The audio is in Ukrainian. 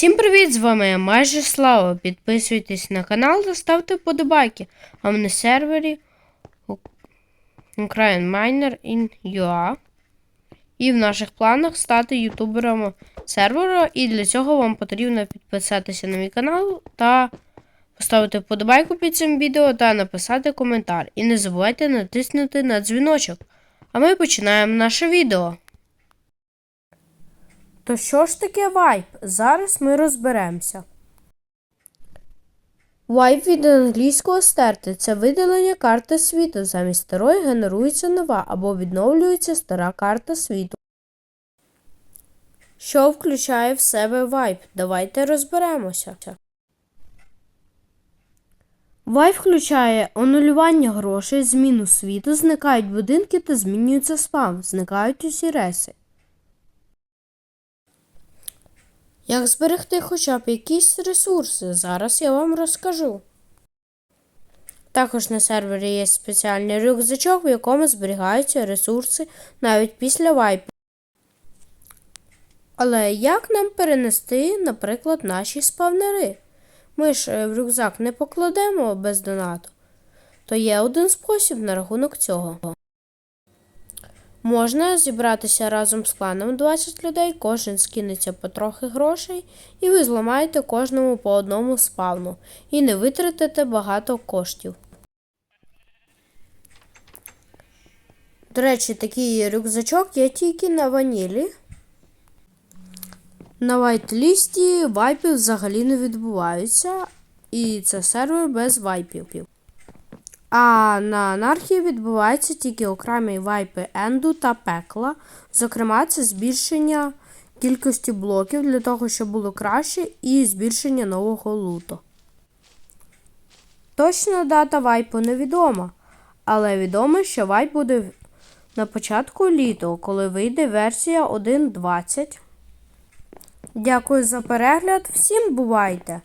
Всім привіт! З вами я майже Слава. Підписуйтесь на канал та ставте вподобайки. А ми на сервері Ukraine Miner in UA. І в наших планах стати ютубером сервера. І для цього вам потрібно підписатися на мій канал та поставити вподобайку під цим відео та написати коментар. І не забувайте натиснути на дзвіночок. А ми починаємо наше відео. То що ж таке вайп? Зараз ми розберемося. Вайп від англійського стерти це видалення карти світу. Замість старої генерується нова або відновлюється стара карта світу. Що включає в себе вайп? Давайте розберемося. Вайп включає анулювання грошей, зміну світу, зникають будинки та змінюється спам, зникають усі реси. Як зберегти хоча б якісь ресурси, зараз я вам розкажу. Також на сервері є спеціальний рюкзачок, в якому зберігаються ресурси навіть після вайпу. Але як нам перенести, наприклад, наші спавнери? Ми ж е, в рюкзак не покладемо без донату. То є один спосіб на рахунок цього. Можна зібратися разом з кланом 20 людей, кожен скинеться по трохи грошей, і ви зламаєте кожному по одному спавну і не витратите багато коштів. До речі, такий рюкзачок є тільки на ванілі. На вайтлісті вайпів взагалі не відбуваються, і це сервер без вайпів. А на анархії відбуваються тільки окремі вайпи енду та пекла. Зокрема, це збільшення кількості блоків для того, щоб було краще, і збільшення нового луту. Точна дата вайпу невідома, але відомо, що вайп буде на початку літа, коли вийде версія 1.20. Дякую за перегляд. Всім бувайте!